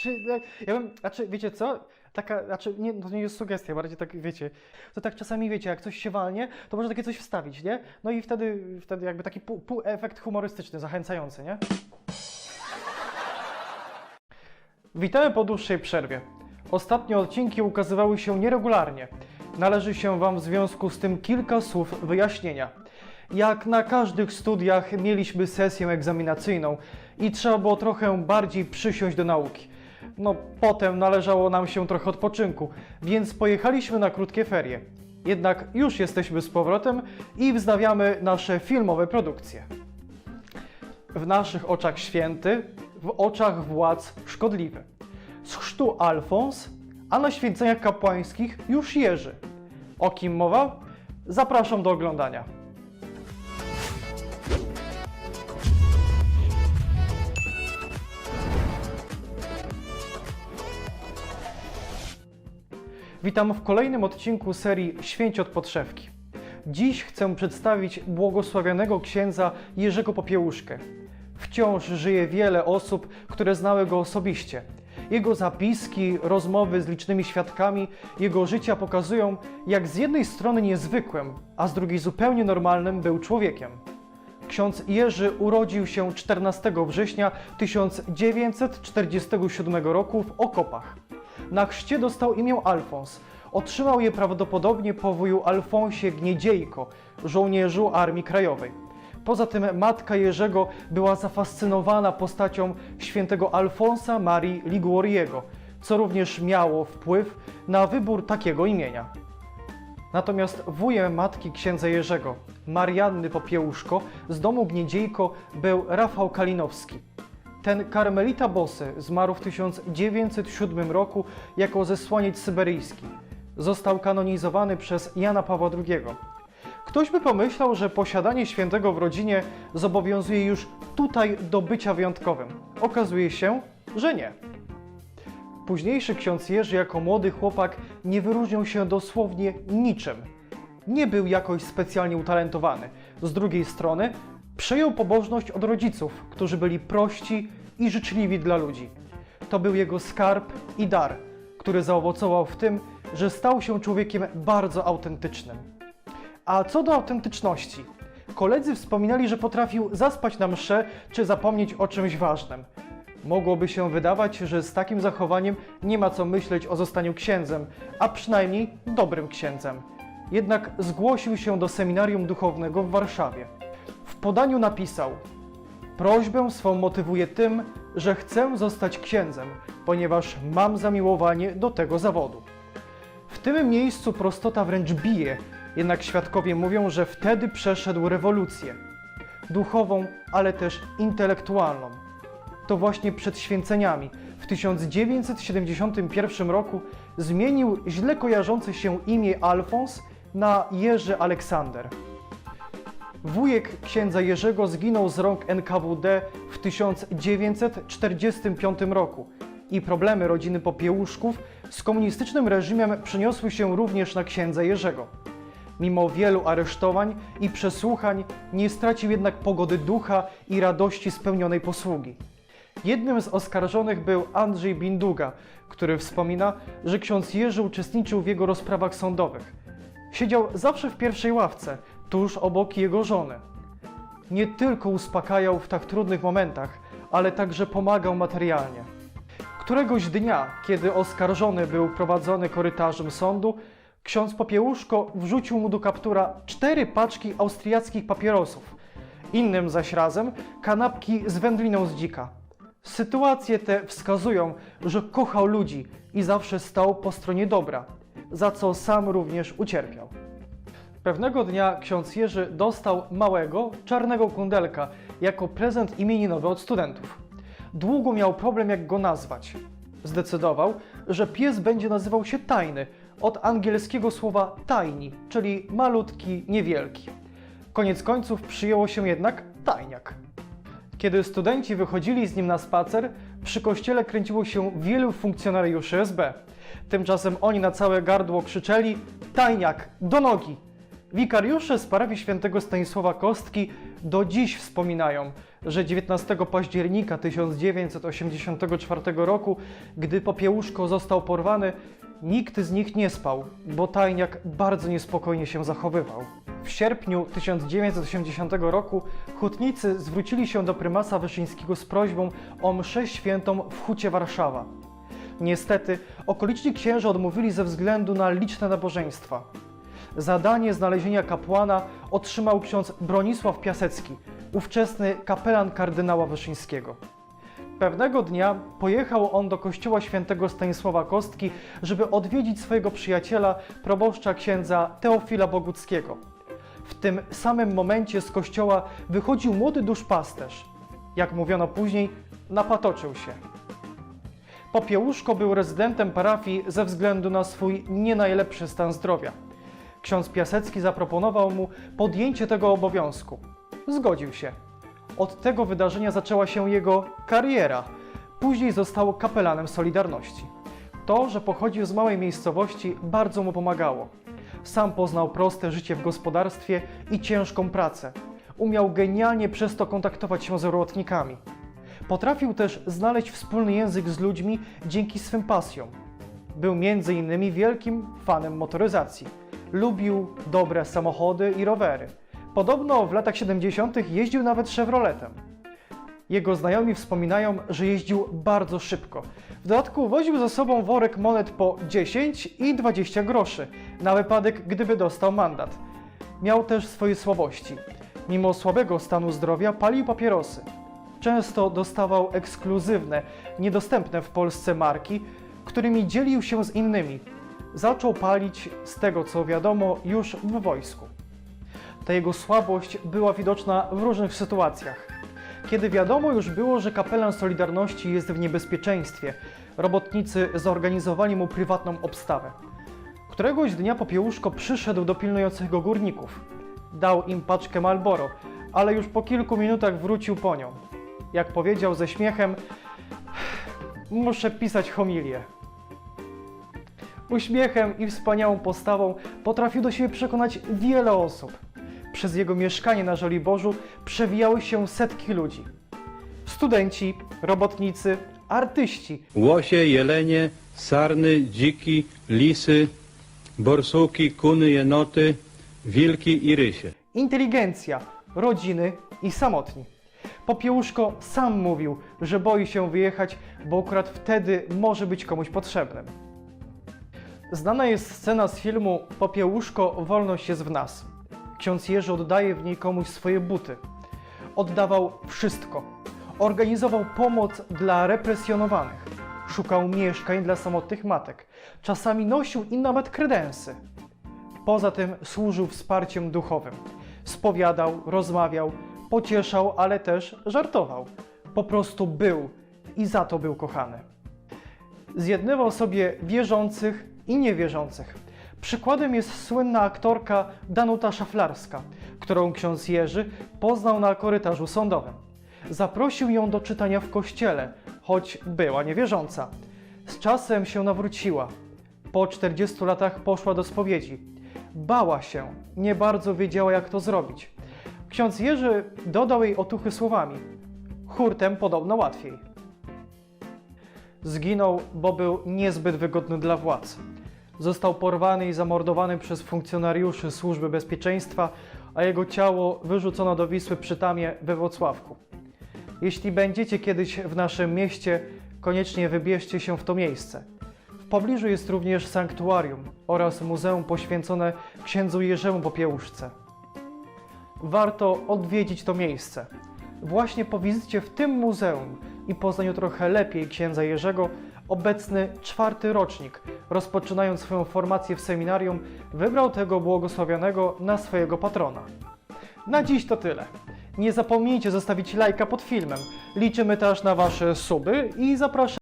Czy, e, ja bym, znaczy, wiecie co? Taka, znaczy, nie, to nie jest sugestia, bardziej tak, wiecie, to tak czasami, wiecie, jak coś się walnie, to można takie coś wstawić, nie? No i wtedy, wtedy jakby taki pół, pół efekt humorystyczny, zachęcający, nie? Witamy po dłuższej przerwie. Ostatnie odcinki ukazywały się nieregularnie. Należy się Wam w związku z tym kilka słów wyjaśnienia. Jak na każdych studiach mieliśmy sesję egzaminacyjną i trzeba było trochę bardziej przysiąść do nauki. No, potem należało nam się trochę odpoczynku, więc pojechaliśmy na krótkie ferie. Jednak już jesteśmy z powrotem i wznawiamy nasze filmowe produkcje. W naszych oczach święty, w oczach władz szkodliwy. Z chrztu Alfons, a na święceniach kapłańskich już Jerzy. O kim mowa? Zapraszam do oglądania. Witam w kolejnym odcinku serii Święci od Podszewki. Dziś chcę przedstawić błogosławionego księdza Jerzego Popiełuszkę. Wciąż żyje wiele osób, które znały go osobiście. Jego zapiski, rozmowy z licznymi świadkami jego życia pokazują, jak z jednej strony niezwykłym, a z drugiej zupełnie normalnym był człowiekiem. Ksiądz Jerzy urodził się 14 września 1947 roku w Okopach. Na chrzcie dostał imię Alfons. Otrzymał je prawdopodobnie po wuju Alfonsie Gniedziejko, żołnierzu Armii Krajowej. Poza tym matka Jerzego była zafascynowana postacią świętego Alfonsa Marii Liguoriego, co również miało wpływ na wybór takiego imienia. Natomiast wujem matki księdza Jerzego, Marianny Popiełuszko, z domu Gniedziejko był Rafał Kalinowski. Ten karmelita bosy zmarł w 1907 roku jako zesłaniec syberyjski. Został kanonizowany przez Jana Pawła II. Ktoś by pomyślał, że posiadanie świętego w rodzinie zobowiązuje już tutaj do bycia wyjątkowym. Okazuje się, że nie. Późniejszy ksiądz Jerzy jako młody chłopak nie wyróżniał się dosłownie niczym. Nie był jakoś specjalnie utalentowany. Z drugiej strony przejął pobożność od rodziców, którzy byli prości i życzliwi dla ludzi. To był jego skarb i dar, który zaowocował w tym, że stał się człowiekiem bardzo autentycznym. A co do autentyczności, koledzy wspominali, że potrafił zaspać na mszę czy zapomnieć o czymś ważnym. Mogłoby się wydawać, że z takim zachowaniem nie ma co myśleć o zostaniu księdzem, a przynajmniej dobrym księdzem. Jednak zgłosił się do seminarium duchownego w Warszawie. W podaniu napisał: Prośbę swą motywuję tym, że chcę zostać księdzem, ponieważ mam zamiłowanie do tego zawodu. W tym miejscu prostota wręcz bije, jednak świadkowie mówią, że wtedy przeszedł rewolucję duchową, ale też intelektualną. To właśnie przed święceniami w 1971 roku zmienił źle kojarzące się imię Alfons na Jerzy Aleksander. Wujek księdza Jerzego zginął z rąk NKWD w 1945 roku i problemy rodziny Popiełuszków z komunistycznym reżimem przeniosły się również na księdza Jerzego. Mimo wielu aresztowań i przesłuchań nie stracił jednak pogody ducha i radości spełnionej posługi. Jednym z oskarżonych był Andrzej Binduga, który wspomina, że ksiądz Jerzy uczestniczył w jego rozprawach sądowych. Siedział zawsze w pierwszej ławce, tuż obok jego żony. Nie tylko uspokajał w tak trudnych momentach, ale także pomagał materialnie. Któregoś dnia, kiedy oskarżony był prowadzony korytarzem sądu, ksiądz Popiełuszko wrzucił mu do kaptura cztery paczki austriackich papierosów. Innym zaś razem kanapki z wędliną z dzika. Sytuacje te wskazują, że kochał ludzi i zawsze stał po stronie dobra, za co sam również ucierpiał. Pewnego dnia ksiądz Jerzy dostał małego, czarnego kundelka jako prezent imieninowy od studentów. Długo miał problem, jak go nazwać. Zdecydował, że pies będzie nazywał się Tajny, od angielskiego słowa tajni, czyli malutki, niewielki. Koniec końców przyjęło się jednak Tajniak. Kiedy studenci wychodzili z nim na spacer, przy kościele kręciło się wielu funkcjonariuszy SB. Tymczasem oni na całe gardło krzyczeli: Tajniak, do nogi! Wikariusze z parafii świętego Stanisława Kostki do dziś wspominają, że 19 października 1984 roku, gdy Popiełuszko został porwany, nikt z nich nie spał, bo tajniak bardzo niespokojnie się zachowywał. W sierpniu 1980 roku hutnicy zwrócili się do prymasa Wyszyńskiego z prośbą o mszę świętą w Hucie Warszawa. Niestety, okoliczni księża odmówili ze względu na liczne nabożeństwa. Zadanie znalezienia kapłana otrzymał ksiądz Bronisław Piasecki, ówczesny kapelan kardynała Wyszyńskiego. Pewnego dnia pojechał on do kościoła świętego Stanisława Kostki, żeby odwiedzić swojego przyjaciela, proboszcza księdza Teofila Boguckiego. W tym samym momencie z kościoła wychodził młody duszpasterz. Jak mówiono później, napatoczył się. Popiełuszko był rezydentem parafii ze względu na swój nie najlepszy stan zdrowia. Ksiądz Piasecki zaproponował mu podjęcie tego obowiązku. Zgodził się. Od tego wydarzenia zaczęła się jego kariera. Później został kapelanem Solidarności. To, że pochodził z małej miejscowości, bardzo mu pomagało. Sam poznał proste życie w gospodarstwie i ciężką pracę. Umiał genialnie przez to kontaktować się z robotnikami. Potrafił też znaleźć wspólny język z ludźmi dzięki swym pasjom. Był między innymi wielkim fanem motoryzacji. Lubił dobre samochody i rowery. Podobno w latach 70. jeździł nawet Chevroletem. Jego znajomi wspominają, że jeździł bardzo szybko. W dodatku woził ze sobą worek monet po 10 i 20 groszy, na wypadek gdyby dostał mandat. Miał też swoje słabości. Mimo słabego stanu zdrowia palił papierosy. Często dostawał ekskluzywne, niedostępne w Polsce marki, którymi dzielił się z innymi. Zaczął palić, z tego co wiadomo, już w wojsku. Ta jego słabość była widoczna w różnych sytuacjach. Kiedy wiadomo już było, że kapelan Solidarności jest w niebezpieczeństwie, robotnicy zorganizowali mu prywatną obstawę. Któregoś dnia Popiełuszko przyszedł do pilnujących go górników. Dał im paczkę Malboro, ale już po kilku minutach wrócił po nią. Jak powiedział ze śmiechem, muszę pisać homilię. Uśmiechem i wspaniałą postawą potrafił do siebie przekonać wiele osób. Przez jego mieszkanie na Żoliborzu przewijały się setki ludzi. Studenci, robotnicy, artyści, Łosie, jelenie, sarny, dziki, lisy, borsuki, kuny, jenoty, wilki i rysie. inteligencja, rodziny i samotni. Popiełuszko sam mówił, że boi się wyjechać, bo akurat wtedy może być komuś potrzebnym. Znana jest scena z filmu Popiełuszko, wolność jest w nas. Ksiądz Jerzy oddaje w niej komuś swoje buty. Oddawał wszystko. Organizował pomoc dla represjonowanych. Szukał mieszkań dla samotnych matek. Czasami nosił i nawet kredensy. Poza tym służył wsparciem duchowym. Spowiadał, rozmawiał, pocieszał, ale też żartował. Po prostu był i za to był kochany. Zjednywał sobie wierzących i niewierzących. Przykładem jest słynna aktorka Danuta Szaflarska, którą ksiądz Jerzy poznał na korytarzu sądowym. Zaprosił ją do czytania w kościele, choć była niewierząca. Z czasem się nawróciła. Po 40 latach poszła do spowiedzi. Bała się, nie bardzo wiedziała jak to zrobić. Ksiądz Jerzy dodał jej otuchy słowami. Hurtem podobno łatwiej. Zginął, bo był niezbyt wygodny dla władz. Został porwany i zamordowany przez funkcjonariuszy Służby Bezpieczeństwa, a jego ciało wyrzucono do Wisły przy Tamie we Włocławku. Jeśli będziecie kiedyś w naszym mieście, koniecznie wybierzcie się w to miejsce. W pobliżu jest również sanktuarium oraz muzeum poświęcone księdzu Jerzemu Popiełuszce. Warto odwiedzić to miejsce. Właśnie po wizycie w tym muzeum i poznaniu trochę lepiej księdza Jerzego, obecny czwarty rocznik, rozpoczynając swoją formację w seminarium, wybrał tego błogosławionego na swojego patrona. Na dziś to tyle. Nie zapomnijcie zostawić lajka pod filmem. Liczymy też na Wasze suby i zapraszam.